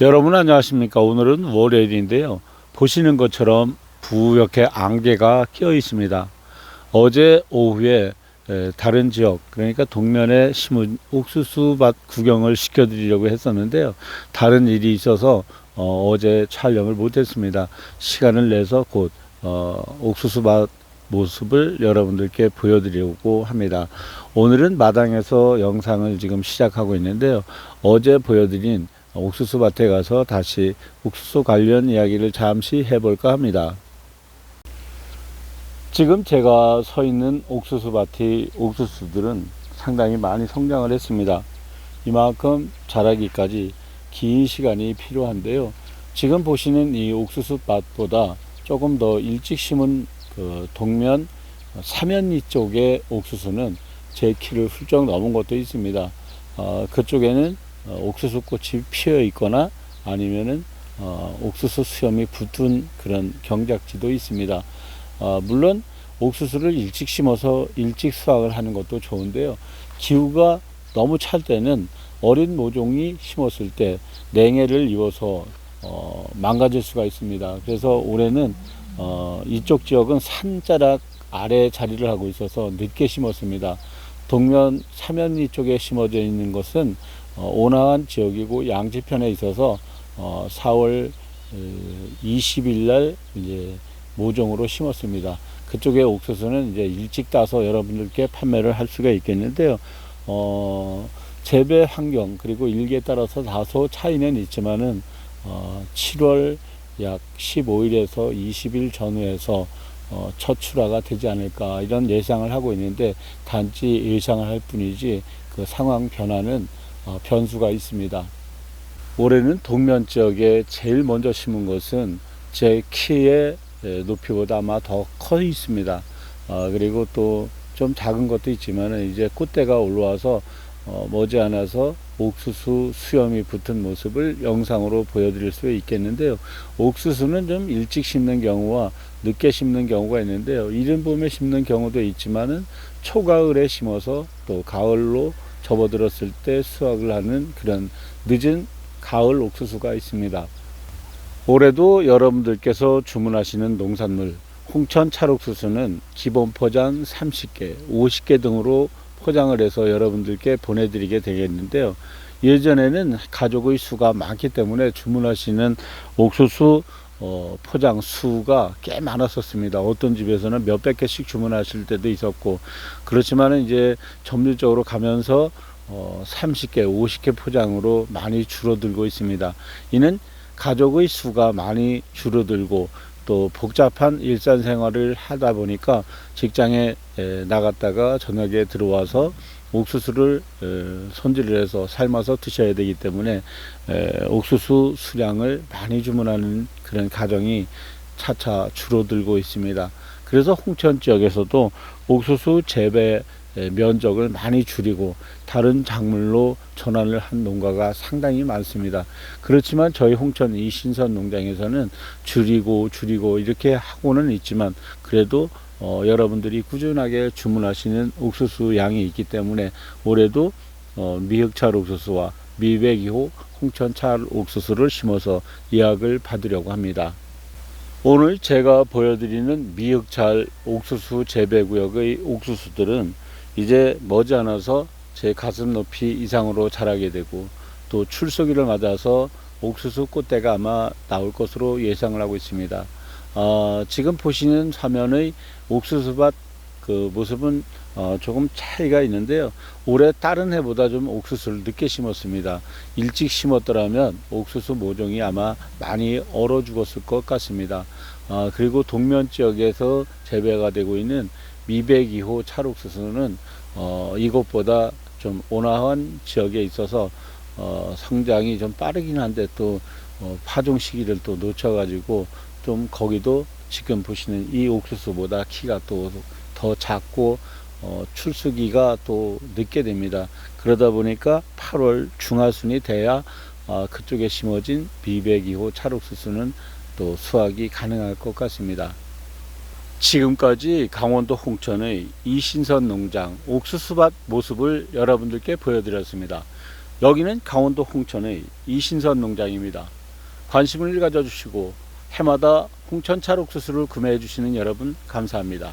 여러분 안녕하십니까? 오늘은 월요일인데요. 보시는 것처럼 부옇게 안개가 끼어 있습니다. 어제 오후에 에, 다른 지역 그러니까 동면에 심은 옥수수밭 구경을 시켜드리려고 했었는데요. 다른 일이 있어서 어, 어제 촬영을 못했습니다. 시간을 내서 곧 어, 옥수수밭 모습을 여러분들께 보여드리려고 합니다. 오늘은 마당에서 영상을 지금 시작하고 있는데요. 어제 보여드린 옥수수 밭에 가서 다시 옥수수 관련 이야기를 잠시 해볼까 합니다. 지금 제가 서 있는 옥수수 밭의 옥수수들은 상당히 많이 성장을 했습니다. 이만큼 자라기까지 긴 시간이 필요한데요. 지금 보시는 이 옥수수 밭보다 조금 더 일찍 심은 그 동면 사면리 쪽의 옥수수는 제 키를 훌쩍 넘은 것도 있습니다. 어, 그쪽에는 어, 옥수수 꽃이 피어 있거나 아니면은 어, 옥수수 수염이 붙은 그런 경작지도 있습니다. 어, 물론 옥수수를 일찍 심어서 일찍 수확을 하는 것도 좋은데요. 기후가 너무 찰 때는 어린 모종이 심었을 때 냉해를 입어서 어, 망가질 수가 있습니다. 그래서 올해는 어, 이쪽 지역은 산자락 아래 자리를 하고 있어서 늦게 심었습니다. 동면 사면리 쪽에 심어져 있는 것은 어, 온화한 지역이고 양지편에 있어서 어, 4월 20일 날 이제 모종으로 심었습니다. 그쪽에 옥수수는 이제 일찍 따서 여러분들께 판매를 할 수가 있겠는데요. 어, 재배 환경 그리고 일기에 따라서 다소 차이는 있지만은 어, 7월 약 15일에서 20일 전후에서 어, 첫 출하가 되지 않을까 이런 예상을 하고 있는데 단지 예상을 할 뿐이지 그 상황 변화는 어, 변수가 있습니다. 올해는 동면 지역에 제일 먼저 심은 것은 제 키의 에, 높이보다 아마 더 커 있습니다. 어, 그리고 또 좀 작은 것도 있지만 이제 꽃대가 올라와서 어, 머지않아서 옥수수 수염이 붙은 모습을 영상으로 보여드릴 수 있겠는데요. 옥수수는 좀 일찍 심는 경우와 늦게 심는 경우가 있는데요. 이른 봄에 심는 경우도 있지만은 초가을에 심어서 또 가을로 접어들었을 때 수확을 하는 그런 늦은 가을 옥수수가 있습니다. 올해도 여러분들께서 주문하시는 농산물 홍천 찰옥수수는 기본 포장 30개, 50개 등으로 포장을 해서 여러분들께 보내드리게 되겠는데요. 예전에는 가족의 수가 많기 때문에 주문하시는 옥수수 어, 포장 수가 꽤 많았었습니다. 어떤 집에서는 몇백 개씩 주문하실 때도 있었고 그렇지만 이제 점률적으로 가면서 어, 30개, 50개 포장으로 많이 줄어들고 있습니다. 이는 가족의 수가 많이 줄어들고 또 복잡한 일상 생활을 하다 보니까 직장에 에, 나갔다가 저녁에 들어와서 옥수수를 에, 손질을 해서 삶아서 드셔야 되기 때문에 에, 옥수수 수량을 많이 주문하는 그런 가정이 차차 줄어들고 있습니다. 그래서 홍천 지역에서도 옥수수 재배 에, 면적을 많이 줄이고 다른 작물로 전환을 한 농가가 상당히 많습니다. 그렇지만 저희 홍천 이 신선 농장에서는 줄이고 줄이고 이렇게 하고는 있지만 그래도 어, 여러분들이 꾸준하게 주문하시는 옥수수 양이 있기 때문에 올해도 어, 미흑찰 옥수수와 미백이호 홍천찰 옥수수를 심어서 예약을 받으려고 합니다. 오늘 제가 보여드리는 미흑찰 옥수수 재배 구역의 옥수수들은 이제 머지않아서 제 가슴 높이 이상으로 자라게 되고 또 출소기를 맞아서 옥수수 꽃대가 아마 나올 것으로 예상을 하고 있습니다. 어, 지금 보시는 화면의 옥수수밭 그 모습은 어, 조금 차이가 있는데요. 올해 다른 해보다 좀 옥수수를 늦게 심었습니다. 일찍 심었더라면 옥수수 모종이 아마 많이 얼어 죽었을 것 같습니다. 어, 그리고 동면 지역에서 재배가 되고 있는 미백이호 찰옥수수는 어, 이것보다 좀 온화한 지역에 있어서 어, 성장이 좀 빠르긴 한데 또 어, 파종 시기를 또 놓쳐가지고 좀 거기도 지금 보시는 이 옥수수보다 키가 또 더 작고 어, 출수기가 또 늦게 됩니다. 그러다 보니까 8월 중하순이 돼야 어, 그쪽에 심어진 비백이호 찰옥수수는 또 수확이 가능할 것 같습니다. 지금까지 강원도 홍천의 이신선 농장 옥수수밭 모습을 여러분들께 보여드렸습니다. 여기는 강원도 홍천의 이신선 농장입니다. 관심을 가져주시고 해마다 홍천 찰 옥수수를 구매해 주시는 여러분 감사합니다.